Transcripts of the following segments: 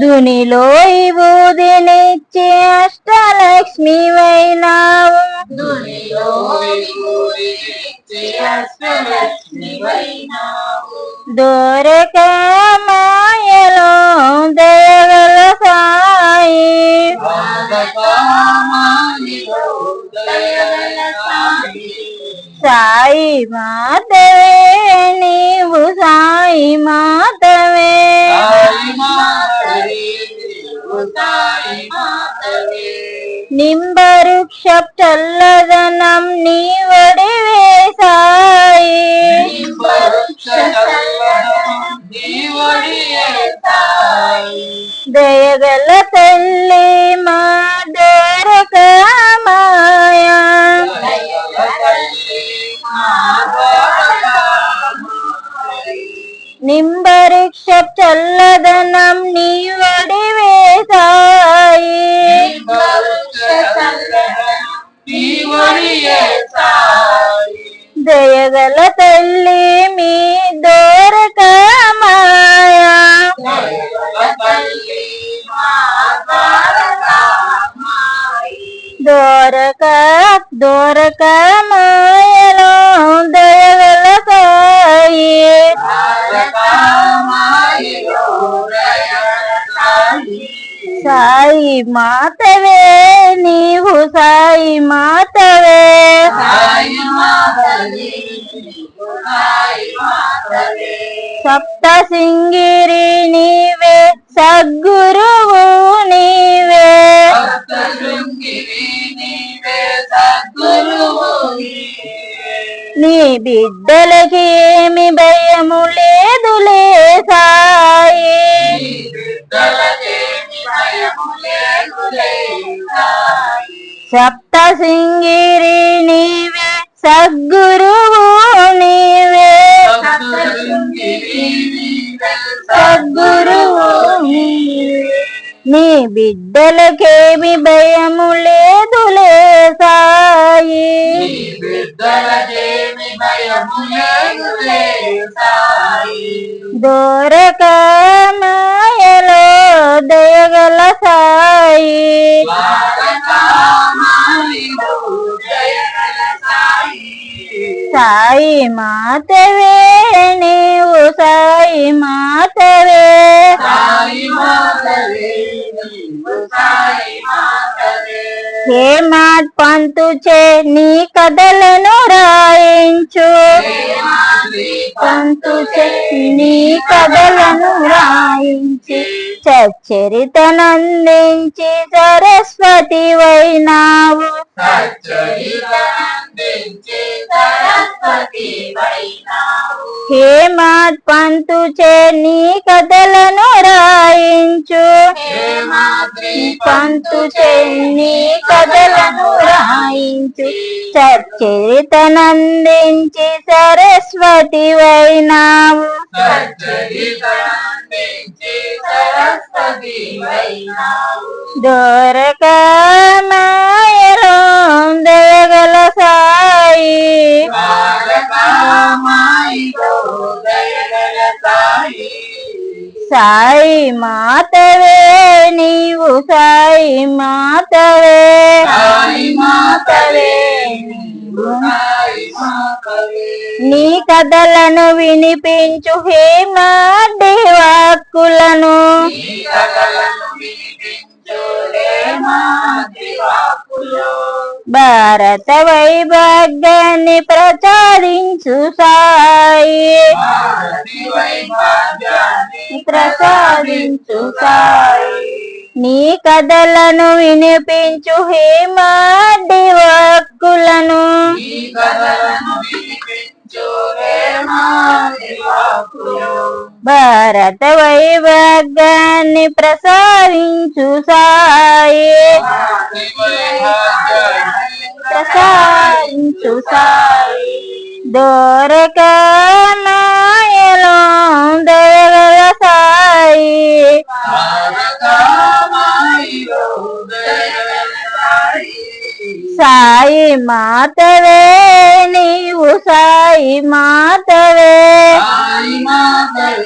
దునిలో బూదినిచ్చి అష్టలక్ష్మి వైనావు దొరక సాయి మాతవే నీవు సాయి మాతవే నింబరుక్ష చల్లదనం నీ వడివే సాయి. దయగల తల్లి నింబరిక్ష చల్లదనం నీ వడివే సాయి దయగల తల్లి మీ దొరక మాతవే నీవు సాయి మాతవే. సప్త సింగిరి నీవే సద్గురువు నీవే. నీ బిడ్డలకి ఏమి భయము లేదులే సాయి. సప్త సింగిరి నీవే సద్గురువు నీవే. సద్గురువు నీ బిడ్డలకేమి భయము లేదులే సాయి. దొరక సాయి సాయి మాతవే నీవు సాయి మాతవే. హే మాట్ పంతుచే నీ కథలను రాయించు. చే నీ కథలను రాయించి చరితనందించి సరస్వతి వైనావు. హేమాట్ పంతు చే నీ కథలను రాయించు. పంతు చే నీ కథలను రాయించు. చరితనందించి సరస్వతి వైనావు దొరక మాయలో దయగల సాయి. సాయి మాతవే నీవు సాయి మాతవే. మాతవే నీ కథలను వినిపించు హేమాడి వాక్కులను భారత వైభాగ్యాన్ని ప్రచారించు సాయి. ప్రసాదించు నీ కథలను వినిపించు హేమాడి వాక్కులను భారత వైభాగ్యాన్ని ప్రసాదించు సాయి. ప్రసాదించు సాయి. దొరక సాయి మాతవే నీవు సాయి మాతవే. సాయి మాతవే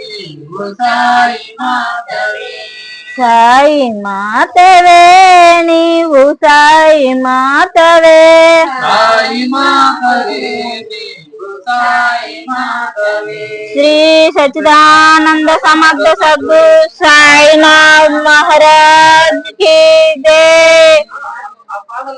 నీవు సాయి మాతవే. సాయి మాతవే నీవు సాయి మాతవే. శ్రీ సచిదానంద సమర్థ సద్గు సాయినాథ్ మహారాజ్కి జై.